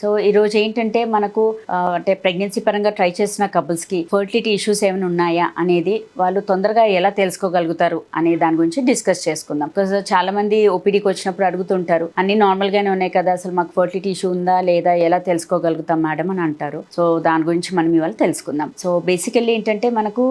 so ఈరోజు ఏంటంటే మనకు అంటే ప్రెగ్నెన్సీ పరంగా ట్రై చేసిన కపుల్స్కి ఫర్టిలిటీ ఇష్యూస్ ఏమైనా ఉన్నాయా అనేది వాళ్ళు తొందరగా ఎలా తెలుసుకోగలుగుతారు అనే దాని గురించి డిస్కస్ చేసుకుందాం. బికాజ్ చాలా మంది ఓపీడీకి వచ్చినప్పుడు అడుగుతుంటారు అన్ని నార్మల్గానే ఉన్నాయి కదా అసలు మాకు ఫర్టిలిటీ ఇష్యూ ఉందా లేదా ఎలా తెలుసుకోగలుగుతాం మేడం అని అంటారు. సో దాని గురించి మనం ఇవాళ తెలుసుకుందాం. సో బేసికల్లీ ఏంటంటే మనకు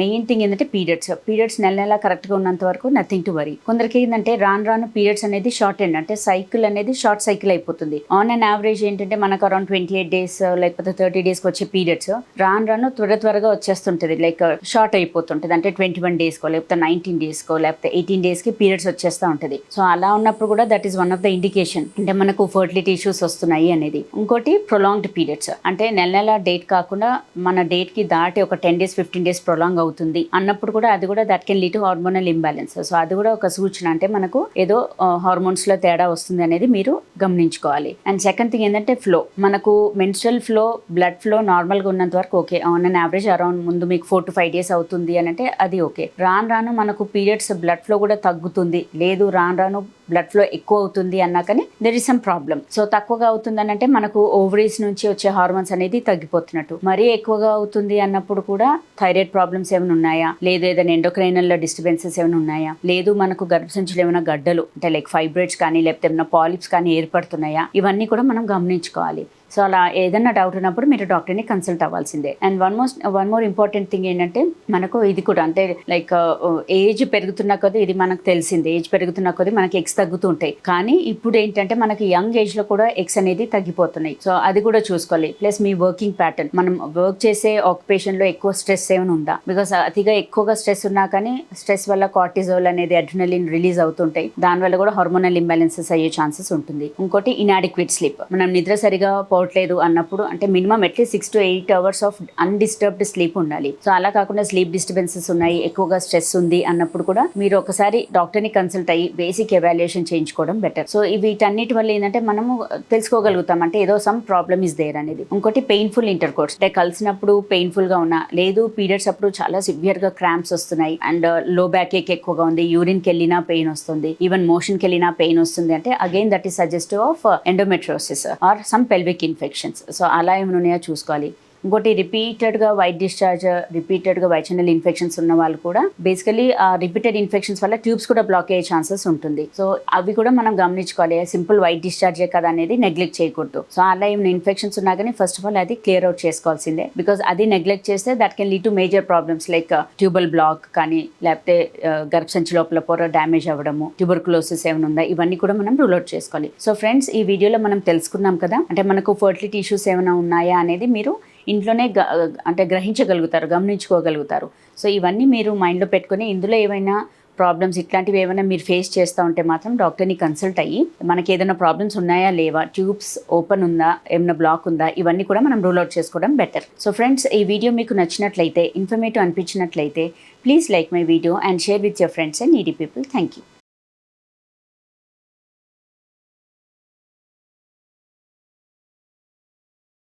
మెయిన్ థింగ్ ఏంటంటే పీరియడ్స్ పీరియడ్స్ నెల నెల కరెక్ట్గా ఉన్నంత వరకు నథింగ్ టు వరీ కొందరికి ఏంటంటే రాను రాను పీరియడ్స్ అనేది షార్ట్ ఎండ్ అంటే సైకిల్ అనేది షార్ట్ సైకిల్ అయిపోతుంది. ఆన్ అండ్ యావరేజ్ ఏంటంటే మనకు అరౌండ్ ట్వంటీ ఎయిట్ డేస్ లేకపోతే థర్టీ డేస్కి వచ్చే పీరియడ్స్ రాను రాను త్వర త్వరగా వచ్చేస్తుంటుంది. Like short అయిపోతుంటుంది. అంటే ట్వంటీ వన్ డేస్కో లేకపోతే నైన్టీన్ డేస్కో లేకపోతే ఎయిటీన్ డేస్కి పీరియడ్స్ వచ్చేస్తూ ఉంటుంది. సో అలా ఉన్నప్పుడు కూడా that is one of the indication అంటే మనకు ఫర్టిలిటీ ఇష్యూస్ వస్తున్నాయి అనేది. ఇంకోటి ప్రొలాంగ్డ్ పీరియడ్స్ అంటే నెల నెల డేట్ కాకుండా మన డేట్కి దాటి ఒక ten days fifteen days prolong అవుతుంది. అన్నప్పుడు కూడా అది కూడా that can lead to hormonal imbalance so అది కూడా ఒక సూచన. అంటే మనకు ఏదో uh, హార్మోన్స్లో తేడా వస్తుంది అనేది మీరు గమనించుకోవాలి. అండ్ సెకండ్ థింగ్ ఏంటంటే ఫ్లో మనకు మెన్స్ట్రల్ ఫ్లో బ్లడ్ ఫ్లో నార్మల్గా ఉన్నంత వరకు okay on an average around ముందు మీకు ఫోర్ టు ఫైవ్ డేస్ అవుతుంది అని అంటే అది ఓకే రాను రాను మనకు పీరియడ్స్ బ్లడ్ ఫ్లో కూడా తగ్గుతుంది. లేదు రాను రాను బ్లడ్ ఫ్లో ఎక్కువ అవుతుంది అన్నా కానీ there is some problem so తక్కువగా అవుతుంది అని అంటే మనకు ఓవరీస్ నుంచి వచ్చే హార్మోన్స్ అనేది తగ్గిపోతున్నట్టు. మరీ ఎక్కువగా అవుతుంది అన్నప్పుడు కూడా థైరాయిడ్ ప్రాబ్లమ్స్ ఏమైనా ఉన్నాయా? లేదు ఏదైనా ఎండోక్రైనల్ డిస్టర్బెన్సెస్ ఏమైనా ఉన్నాయా? లేదు మనకు గర్భసంచులు ఏమైనా గడ్డలు అంటే లైక్ ఫైబ్రైడ్స్ కానీ లేకపోతే ఏమైనా పాలిప్స్ కానీ ఏర్పడుతున్నాయా? ఇవన్నీ కూడా మనం గమనించుకోవాలి. సో అలా ఏదైనా డౌట్ ఉన్నప్పుడు మీరు డాక్టర్ని కన్సల్ట్ అవ్వాల్సిందే. And one most one more important thing ఏంటంటే మనకు ఇది కూడా అంటే లైక్ ఏజ్ uh, పెరుగుతున్న కొద్దీ ఇది మనకు తెలిసింది. ఏజ్ పెరుగుతున్న కొద్దీ మనకి ఎక్స్ తగ్గుతూ ఉంటాయి. కానీ ఇప్పుడు ఏంటంటే మనకి యంగ్ ఏజ్లో కూడా ఎగ్స్ అనేది తగ్గిపోతున్నాయి. సో అది కూడా చూసుకోవాలి. ప్లస్ మీ వర్కింగ్ ప్యాటర్న్ మనం వర్క్ చేసే ఆక్యుపేషన్లో ఎక్కువ స్ట్రెస్ ఏమైనా ఉందా? బికాస్ అతిగా ఎక్కువగా స్ట్రెస్ ఉన్నా కానీ స్ట్రెస్ వల్ల కార్టిజోల్ అనేది అడ్రినలిన్ రిలీజ్ అవుతుంటాయి దానివల్ల కూడా హార్మోనల్ ఇంబ్యాలెన్సెస్ అయ్యే ఛాన్సెస్ ఉంటుంది. ఇంకోటి ఇన్ఆడిక్వేట్ స్లీప్ మనం నిద్ర సరిగా అవ్వట్లేదు అన్నప్పుడు అంటే minimum at least six to eight hours of undisturbed sleep ఉండాలి. సో అలా కాకుండా స్లీప్ డిస్టర్బెన్సెస్ ఉన్నాయి ఎక్కువగా స్ట్రెస్ ఉంది అన్నప్పుడు కూడా మీరు ఒకసారి డాక్టర్ని కన్సల్ట్ అయ్యి బేసిక్ ఎవాల్యుయేషన్ చేయించుకోవడం బెటర్ సో వీటన్నిటి వల్ల ఏంటంటే మనము తెలుసుకోగలుగుతాం అంటే ఏదో సమ్ ప్రాబ్లమ్ ఇస్ దేర్ అనేది. ఇంకోటి పెయిన్ఫుల్ ఇంటర్ కోర్స్ అంటే కలిసినప్పుడు పెయిన్ఫుల్గా ఉన్నా లేదు పీరియడ్స్ అప్పుడు చాలా సివియర్గా క్రాంప్స్ వస్తున్నాయి అండ్లో బ్యాక్ ఏక్ ఎక్కువగా ఉంది యూరిన్ కెళ్ళినా వెళ్ళినా పెయిన్ వస్తుంది ఈవెన్ మోషన్కి వెళ్ళినా పెయిన్ వస్తుంది అంటే again that is suggestive of endometriosis or some pelvic infections so అలా ఏమైనా ఉన్నాయో? చూసుకోవాలి. ఇంకోటి రిపీటెడ్గా వైట్ డిశ్చార్జ్ రిపీటెడ్గా వైచనల్ ఇన్ఫెక్షన్స్ ఉన్న వాళ్ళు కూడా బేసికలీ ఆ రిపీటెడ్ ఇన్ఫెక్షన్స్ వల్ల ట్యూబ్స్ కూడా బ్లాక్ అయ్యే ఛాన్సెస్ ఉంటుంది. సో అవి కూడా మనం గమనించుకోవాలి. సింపుల్ వైట్ డిశ్చార్జే కదా అనేది నెగ్లెక్ట్ చేయకూడదు. సో అలా ఏమైనా ఇన్ఫెక్షన్స్ ఉన్నా కానీ ఫస్ట్ ఆఫ్ ఆల్ అది క్లియర్ అవుట్ చేసుకోవాల్సిందే. బికాస్ అది నెగ్లెక్ట్ చేస్తే that can lead to major problems like tubal block కానీ లేకపోతే uh, గర్భసంచి లోపల పొర డ్యామేజ్ అవ్వడము ట్యూబర్కులోసిస్ ఏమైనా ఉందా? ఇవన్నీ కూడా మనం రూల్ అవుట్ చేసుకోవాలి. సో ఫ్రెండ్స్ ఈ వీడియోలో మనం తెలుసుకున్నాం కదా? అంటే మనకు ఫర్టిలిటీ ఇష్యూస్ ఏమైనా ఉన్నాయా అనేది మీరు ఇంట్లోనే అంటే గ్రహించగలుగుతారు గమనించుకోగలుగుతారు. సో ఇవన్నీ మీరు మైండ్లో పెట్టుకొని ఇందులో ఏమైనా ప్రాబ్లమ్స్ ఇట్లాంటివి ఏమైనా మీరు ఫేస్ చేస్తూ ఉంటే మాత్రం డాక్టర్ని కన్సల్ట్ అయ్యి మనకి ఏదైనా ప్రాబ్లమ్స్ ఉన్నాయా లేవా ట్యూబ్స్ ఓపెన్ ఉందా ఏమైనా బ్లాక్ ఉందా ఇవన్నీ కూడా మనం రూల్ అవుట్ చేసుకోవడం బెటర్. సో ఫ్రెండ్స్ ఈ వీడియో మీకు నచ్చినట్లయితే informative అనిపించినట్లయితే please like my video and share with your friends and needy people. Thank you.